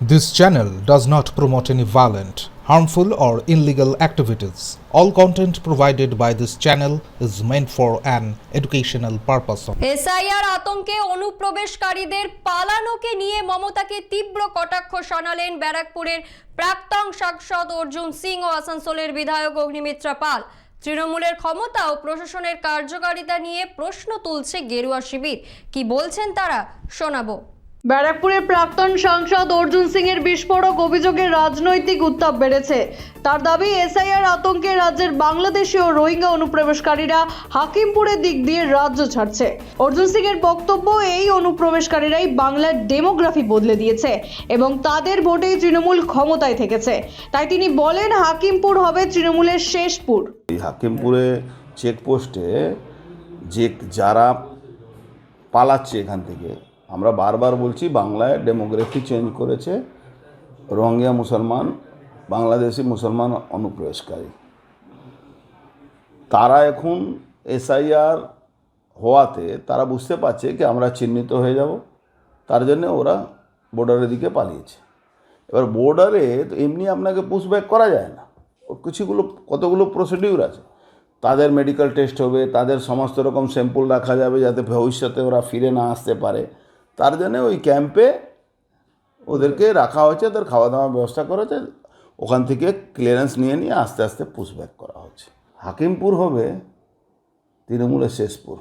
This channel does not promote any violent, harmful, or illegal activities. All content provided by this channel is meant for an educational purpose. SIR আতঙ্কে অনুপ্রবেশকারীদের পালানোকে নিয়ে মমতাকে তীব্র কটাক্ষ শোনালেন ব্যারাকপুরের প্রাক্তন সাংসদ অর্জুন সিং ও আসানসোলের বিধায়ক অগ্নিমিত্রা পাল তৃণমূলের ক্ষমতা ও প্রশাসনের কার্যকারিতা নিয়ে প্রশ্ন তুলছে গেরুয়া শিবির কি বলছেন তারা শোনাবো ব্যারাকপুরের প্রাক্তন সাংসদ অর্জুন সিং এর বিস্ফোরক অভিযোগে রাজনৈতিক উত্তাপ বেড়েছে। তার দাবি, এসআইআর আতঙ্কে রাজ্যের বাংলাদেশি ও রোহিঙ্গা অনুপ্রবেশকারীরা হাকিমপুরের দিক দিয়ে রাজ্য ছাড়ছে। অর্জুন সিং এর বক্তব্য এই অনুপ্রবেশকারীরাই বাংলার ডেমোগ্রাফি বদলে দিয়েছে এবং তাদের ভোটেই তৃণমূল ক্ষমতায় থেকেছে। তাই তিনি বলেন, হাকিমপুর হবে তৃণমূলের শেষপুর হাকিমপুরে চেকপোস্টে যে যারা পালাচ্ছে এখান থেকে আমরা বারবার বলছি, বাংলায় ডেমোগ্রাফি চেঞ্জ করেছে রোহিঙ্গা মুসলমান, বাংলাদেশি মুসলমান অনুপ্রবেশকারী। তারা এখন এসআইআর হওয়াতে তারা বুঝতে পারছে কি আমরা চিহ্নিত হয়ে যাব, তার জন্য ওরা বর্ডারের দিকে পালিয়েছে। এবার বর্ডারে তো এমনি আপনাকে পুশব্যাক করা যায় না। কিছুগুলো, কতগুলো প্রসিডিউর আছে। তাদের মেডিকেল টেস্ট হবে, তাদের সমস্ত রকম স্যাম্পল রাখা যাবে যাতে ভবিষ্যতে ওরা ফিরে না আসতে পারে। তার জন্য ওই ক্যাম্পে ওদেরকে রাখা হয়েছে, ওদের খাওয়া দাওয়ার ব্যবস্থা করা হয়েছে। ওখান থেকে ক্লিয়ারেন্স নিয়ে নিয়ে আস্তে আস্তে পুশব্যাক করা হচ্ছে। হাকিমপুর হবে তৃণমূলের শেষপুর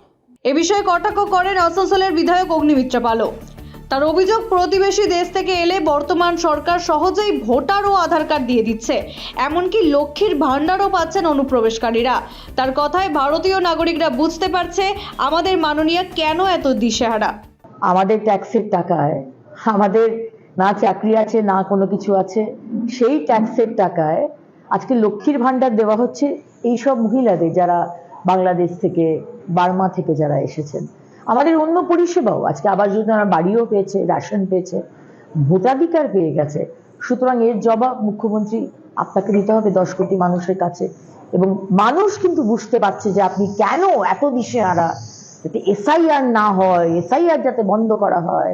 এ বিষয়ে কটাক্ষ করেন আসানসোলের বিধায়ক অগ্নিমিত্রা পালও তার অভিযোগ, প্রতিবেশী দেশ থেকে এলে বর্তমান সরকার সহজেই ভোটার ও আধার কার্ড দিয়ে দিচ্ছে। এমনকি লক্ষ্মীর ভাণ্ডারও পাচ্ছেন অনুপ্রবেশকারীরা। তার কথায় ভারতীয় নাগরিকরা বুঝতে পারছে, আমাদের মাননীয়া কেন এত দিশেহারা? আমাদের ট্যাক্সের টাকায় আমাদের না চাকরি আছে, না কোনো কিছু আছে, সেই ট্যাক্সের টাকায় আজকে লক্ষ্মীর ভাণ্ডার দেওয়া হচ্ছে এইসব মহিলাদের যারা বাংলাদেশ থেকে, বার্মা থেকে যারা এসেছেন। আমাদের অন্য পরিষেবাও, আজকে আবাস যোজনা বাড়িও পেয়েছে রেশন পেয়েছে, ভোটাধিকার পেয়ে গেছে। সুতরাং এর জবাব মুখ্যমন্ত্রী, আপনাকে দিতে হবে দশ কোটি মানুষের কাছে। এবং মানুষ কিন্তু বুঝতে পারছে যে আপনি কেন এত দিশেহারা যাতে এসআইআর না হয় এসআইআর যাতে বন্ধ করা হয়